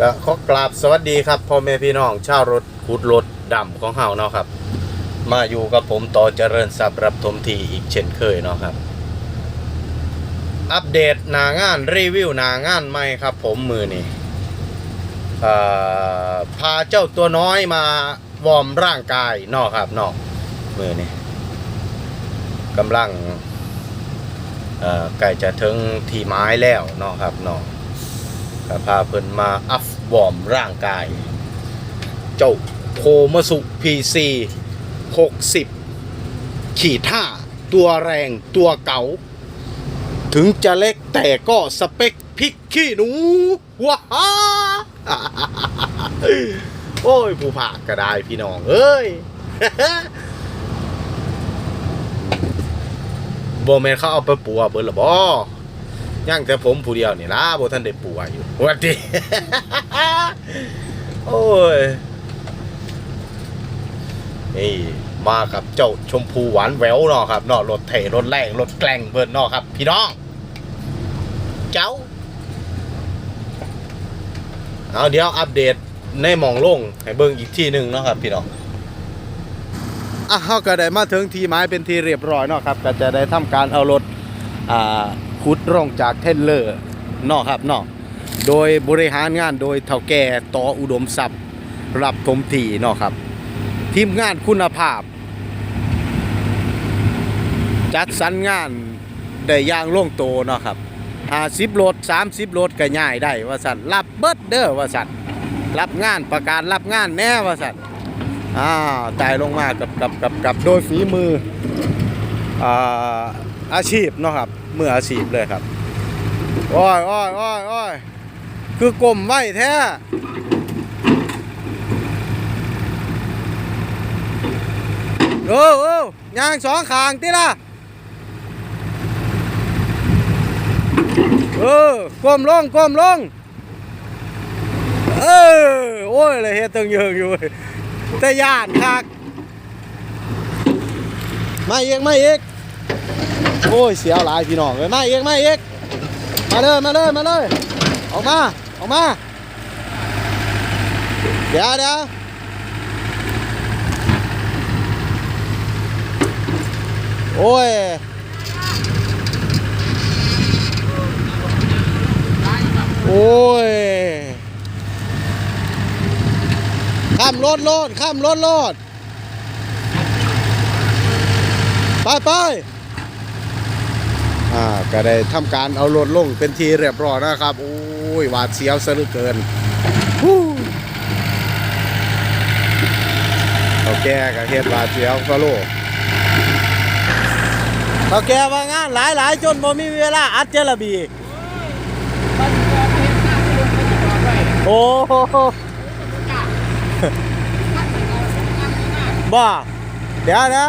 ก็ขอกราบสวัสดีครับพ่อแม่พี่น้องชาวรถขุดรถดำของเฮาเนาะครับ มาอยู่กับผมต่อเจริญทรัพย์รับทมทีอีกเช่นเคยเนาะครับ อัปเดตหนางานรีวิวหนางานใหม่ครับ ผมมือนี่พาเจ้าตัวน้อยมาวอร์มร่างกายนาะครับนาะมือนี่กำลังใกล้จะถึงที่ไม้แล้วนาะครับนาะ ก็พาเพิ่นมาอัพวอร์มร่างกาย เจ้าโคมาสุ PC 60 ขี่ท่าตัวแรงตัวเก่า ถึงจะเล็กแต่ก็สเปคพริกขี้หนูว้าฮ่าโอ้ย ผู้ผากก็ได้พี่น้อง เอ้ยโบแมนเขาเอาไปปัวเบิร์ละบอ ย่างแต่ผมผู้เดียวนี่ล่ะบ่ท่านได้ปัวอยู่วัดดีโอ้ยนี่มากับเจ้าชมพูหวานแววเนาะครับเนาะรถเถรถแรงรถแกล้งเพิ่นเนาะครับ พี่น้อง เจ้าเอาเดี๋ยวอัปเดตในมองลงให้เบิ่งอีกที่หนึ่งเนาะครับพี่น้องอะเฮาก็ได้มาถึงที่ไม้เป็นที่เรียบร้อยเนาะครับ ก็จะได้ทำการเอารถอ่า ขุดร่องจากเทนเลอร์เนาะครับเนาะโดยบริหารงานโดยเท่าแก่ต่ออุดมทรัพย์รับถมทีเนาะครับ ทีมงานคุณภาพ จัดสรรงานได้อย่างโล่งโตเนาะครับ50รถ30รถก็ง่ายได้ว่าสั่นรับเบิดเด้อว่าสั่นรับงานประกาศรับงานแน่ว่าสั่นอ้าวตายลงมากับกับกับกับโดยฝีมืออ่า อาชีพเนาะครับมืออาชีพเลยครับอ้อยอ้อยอ้ยอ้ยคือกลมไว้แท้เออเอย่างสองขางติล่ะเออก้มลงก้มลงเออโอ้ยเลยเฮ็ดตึงเยิงอยู่แต่ย่านคักมาอีกมาอีก โอ้ยเสียวหลายพี่น้องเลยมาอีกมาอีกมาเลยมาเลยมาเลยออกมาออกมาเดี๋ยวเดี๋ยวโอ้ยโอ้ยข้ามรถรถข้ามรถรถไปไป อ่าก็ได้ทำการเอารถลงเป็นทีเรียบร้อยนะครับโอ้ยหวาดเสียวซะเหลือเกินเขาแก่กับเฮ็ดหวาดเสียวก็โลกเขาแก่ว่างานหลายหลายจนบ่มีเวลาอัดเจระบีโอ้โหบ้าเดี๋ยวนะ